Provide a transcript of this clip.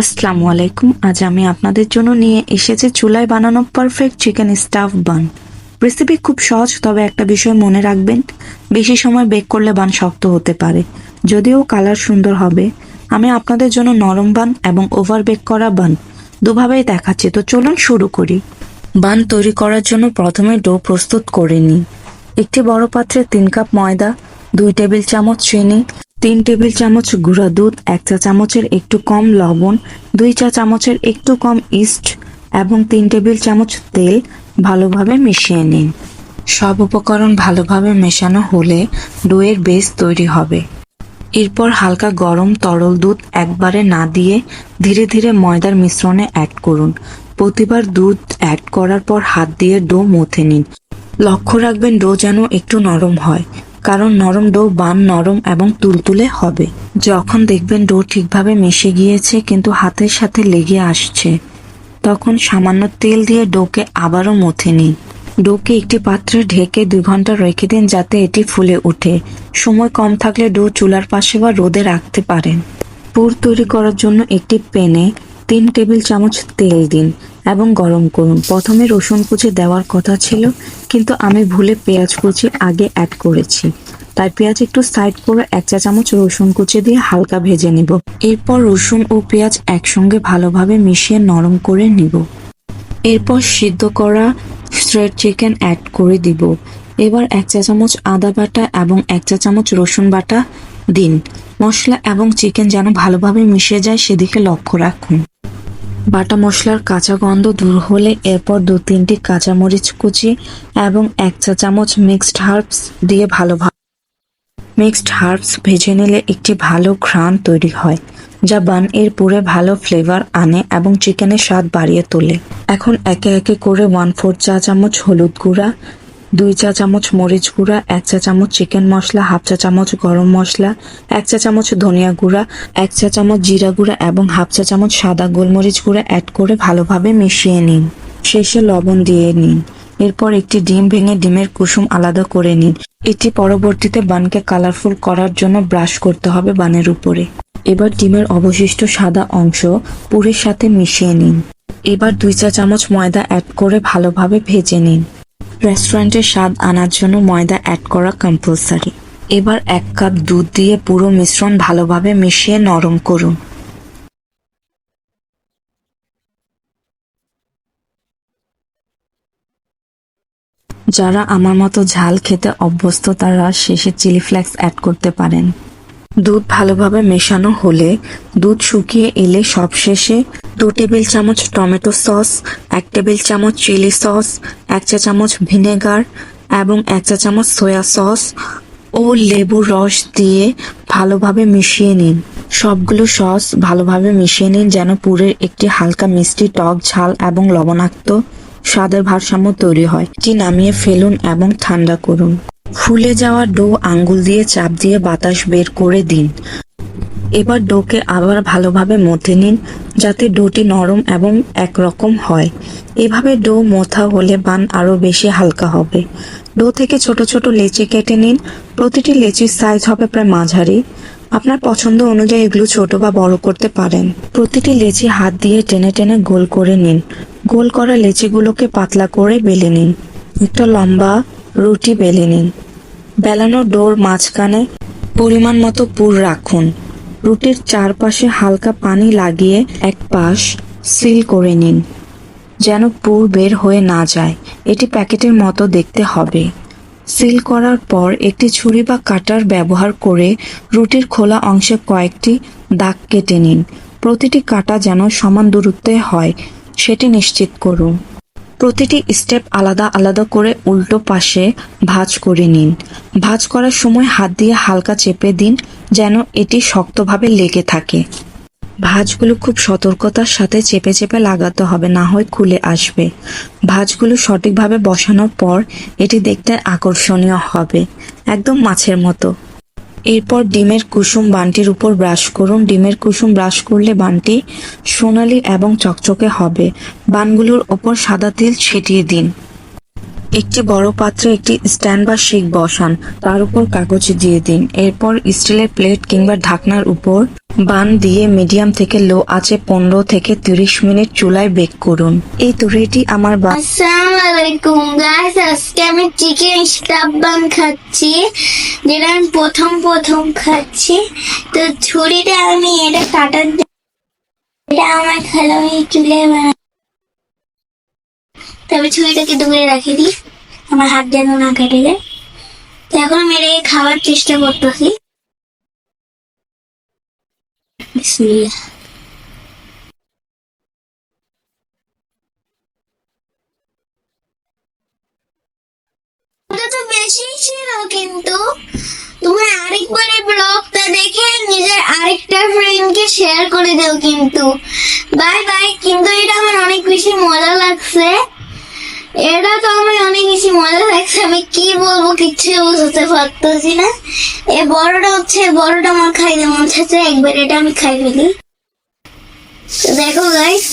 আসসালামু আলাইকুম। আজ আমি আপনাদের জন্য নিয়ে এসেছি চুলায় বানানো perfect chicken stuff bun recipe খুব সহজ, তবে একটা বিষয় মনে রাখবেন, বেশি সময় বেক করলে বান শক্ত হতে পারে। যদিও কালার সুন্দর হবে, আমি আপনাদের জন্য নরম বান এবং ওভার বেক করা বান দুভাবেই দেখাচ্ছি। তো চলুন শুরু করি। বান তৈরি করার জন্য প্রথমে ডো প্রস্তুত করে নিই। একটি বড় পাত্রে তিন কাপ ময়দা, দুই টেবিল চামচ চিনি তিন টেবিল চামচ গুঁড়া দুধ, এক চা চামচের একটু কম লবণ, দুই চা চামচের একটু কম ইস্ট এবং তিন টেবিল চামচ তেল ভালোভাবে মিশিয়ে নিন। সব উপকরণ ভালোভাবে মেশানো হলে ডোয়ের বেস তৈরি হবে। এরপর হালকা গরম তরল দুধ একবারে না দিয়ে ধীরে ধীরে ময়দার মিশ্রণে অ্যাড করুন। প্রতিবার দুধ অ্যাড করার পর হাত দিয়ে ডো মথে নিন। লক্ষ্য রাখবেন ডো যেন একটু নরম হয়। কারণ নরম ডো বান নরম এবং তুলতুলে হবে। যখন দেখবেন ডো ঠিকভাবে মিশে গিয়েছে কিন্তু হাতের সাথে লেগে আসছে, তখন সামান্য তেল দিয়ে ডোকে আবারও মথে নিন। ডোকে একটি পাত্রে ঢেকে দুই ঘণ্টা রেখে দিন যাতে এটি ফুলে ওঠে। সময় কম থাকলে ডো চুলার পাশে বা রোদে রাখতে পারেন। পুর তৈরি করার জন্য একটি প্যানে তিন টেবিল চামচ তেল দিন এবং গরম করুন। প্রথমে রসুন কুচি দেওয়ার কথা ছিল, কিন্তু আমি ভুলে পেঁয়াজ কুচি আগে অ্যাড করেছি। তাই পেঁয়াজ একটু সাইড করে এক চা চামচ রসুন কুচি দিয়ে হালকা ভেজে নিব। এরপর রসুন ও পেঁয়াজ একসঙ্গে ভালোভাবে মিশিয়ে নরম করে নিব। এরপর সিদ্ধ করা স্ট্রেট চিকেন অ্যাড করে দিব। এবার এক চা চামচ আদা বাটা এবং এক চা চামচ রসুন বাটা দিন। মশলা এবং চিকেন যেন ভালোভাবে মিশে যায় সেদিকে লক্ষ্য রাখুন। বাটা মশলার কাঁচা গন্ধ দূর হলে এরপর দু তিনটি কাঁচামরিচ কুচি এবং এক চা চামচ মিক্সড হার্বস দিয়ে ভালোভাবে মিক্সড হার্বস ভেজে নিলে একটি ভালো ঘ্রাণ তৈরি হয়, যা বান এর পুরে ভালো ফ্লেভার আনে এবং চিকেনের স্বাদ বাড়িয়ে তোলে। এখন একে একে করে ওয়ান ফোর চা চামচ হলুদ গুঁড়া দুই চা চামচ মরিচ গুঁড়া, এক চা চামচ চিকেন মশলা, হাফ চা চামচ গরম মশলা, এক চা চামচ ধনিয়া গুঁড়া, এক চা চামচ জিরা গুঁড়া এবং হাফ চা চামচ সাদা গোলমরিচ গুঁড়া অ্যাড করে ভালোভাবে মিশিয়ে নিন। শেষে লবণ দিয়ে নিন। এরপর একটি ডিম ভেঙে ডিমের কুসুম আলাদা করে নিন। এটি পরবর্তীতে বানকে কালারফুল করার জন্য ব্রাশ করতে হবে বানের উপরে। এবার ডিমের অবশিষ্ট সাদা অংশ পুরের সাথে মিশিয়ে নিন। এবার দুই চা চামচ ময়দা অ্যাড করে ভালোভাবে ভেজে নিন। রেস্টুরেন্টের স্বাদ আনার জন্য ময়দা অ্যাড করা কম্পালসারি এবার এক কাপ দুধ দিয়ে পুরো মিশ্রণ ভালোভাবে মিশিয়ে নরম করুন। যারা আমার মতো ঝাল খেতে অভ্যস্ত, তারা শেষে চিলি ফ্লেক্স অ্যাড করতে পারেন। দুধ ভালোভাবে মেশানো হলে দুধ শুকিয়ে এলে সবশেষে দু টেবিল চামচ টমেটো সস, এক টেবিল চামচ চিলি সস, এক চা চামচ ভিনেগার এবং এক চা চামচ সয়া সস ও লেবুর রস দিয়ে ভালোভাবে মিশিয়ে নিন। সবগুলো সস ভালোভাবে মিশিয়ে নিন যেন পুরের একটি হালকা মিষ্টি টক ঝাল এবং লবণাক্ত স্বাদের ভারসাম্য তৈরি হয়। এটি নামিয়ে ফেলুন এবং ঠান্ডা করুন। ফুলে যাওয়া ডো আঙ্গুল দিয়ে চাপ দিয়ে বাতাস বের করে দিন। এবার ডোকে আবার ভালোভাবে মথে নিন, যাতে ডোটি নরম এবং একরকম হয়। এভাবে ডো মোথা হলে বান আরও বেশি হালকা হবে। ডো থেকে ছোট ছোট লেচি কেটে নিন। প্রতিটি লেচির সাইজ হবে প্রায় মাঝারি। আপনার পছন্দ অনুযায়ী এগুলো ছোট বা বড় করতে পারেন। প্রতিটি লেচি হাত দিয়ে টেনে টেনে গোল করে নিন। গোল করা লেচিগুলোকে পাতলা করে বেলে নিন। একটা লম্বা রুটি বেলে নিন। বেলানো ডোর মাঝখানে পরিমাণ মতো পুর রাখুন। রুটির চারপাশে হালকা পানি লাগিয়ে এক পাশ সিল করে নিন, যেন পুর বের হয়ে না যায়। এটি প্যাকেটের মতো দেখতে হবে। সিল করার পর একটি ছুরি বা কাটার ব্যবহার করে রুটির খোলা অংশে কয়েকটি দাগ কেটে নিন। প্রতিটি কাটা যেন সমান দূরত্বে হয়, সেটি নিশ্চিত করুন। প্রতিটি স্টেপ আলাদা আলাদা করে উল্টো পাশে ভাঁজ করে নিন। ভাঁজ করার সময় হাত দিয়ে হালকা চেপে দিন, যেন এটি শক্তভাবে লেগে থাকে। ভাঁজগুলো খুব সতর্কতার সাথে চেপে চেপে লাগাতে হবে, না হয় খুলে আসবে। ভাঁজগুলো সঠিকভাবে বসানোর পর এটি দেখতে আকর্ষণীয় হবে, একদম মাছের মতো। এরপর ডিমের কুসুম বানটির উপর ব্রাশ করুন। ডিমের কুসুম ব্রাশ করলে বানটি সোনালি এবং চকচকে হবে। বানগুলোর ওপর সাদা তেল ছিটিয়ে দিন। একটি বড় পাত্রে একটি স্ট্যান্ড বা শিক বসান। তার উপর কাগজ দিয়ে দিন। এরপর স্টিলের প্লেট কিংবা ঢাকনার উপর বান দিয়ে মিডিয়াম থেকে লো আঁচে পনেরো থেকে তিরিশ মিনিট চুলায় বেক করুন। এই তো রেডি আমার বা আসসালামু আলাইকুম গাইস আজকে আমি চিকেন স্টাফ বান খাচ্ছি, যেটা আমি প্রথম প্রথম খাচ্ছি। তো ছুরিটা আমি এটা কাটার এটা আমার খেলা, আমি চুলে বানা তবে ছুরিটাকে দূরে রাখি দিই, আমার হাত যেন না কেটে যায়। তো এখন আমি এটাকে খাওয়ার চেষ্টা করতেছি। বিসমিল্লাহ বেশি ছিল কিন্তু তুমি আরেকবার এই ব্লগটা দেখে নিজের আরেকটা ফ্রেন্ডকে শেয়ার করে দাও কিন্তু। বাই বাই কিন্তু এটা আমার অনেক বেশি মজা লাগছে। এটা তো আমার অনেক বেশি মজা লাগছে, আমি কি বলব কিচ্ছু বুঝতে পারতেছি না। এ বড়টা হচ্ছে, বড়টা আমার খাইতে মন চাচ্ছে, একবার এটা আমি খাই ফেলি। দেখো গাইস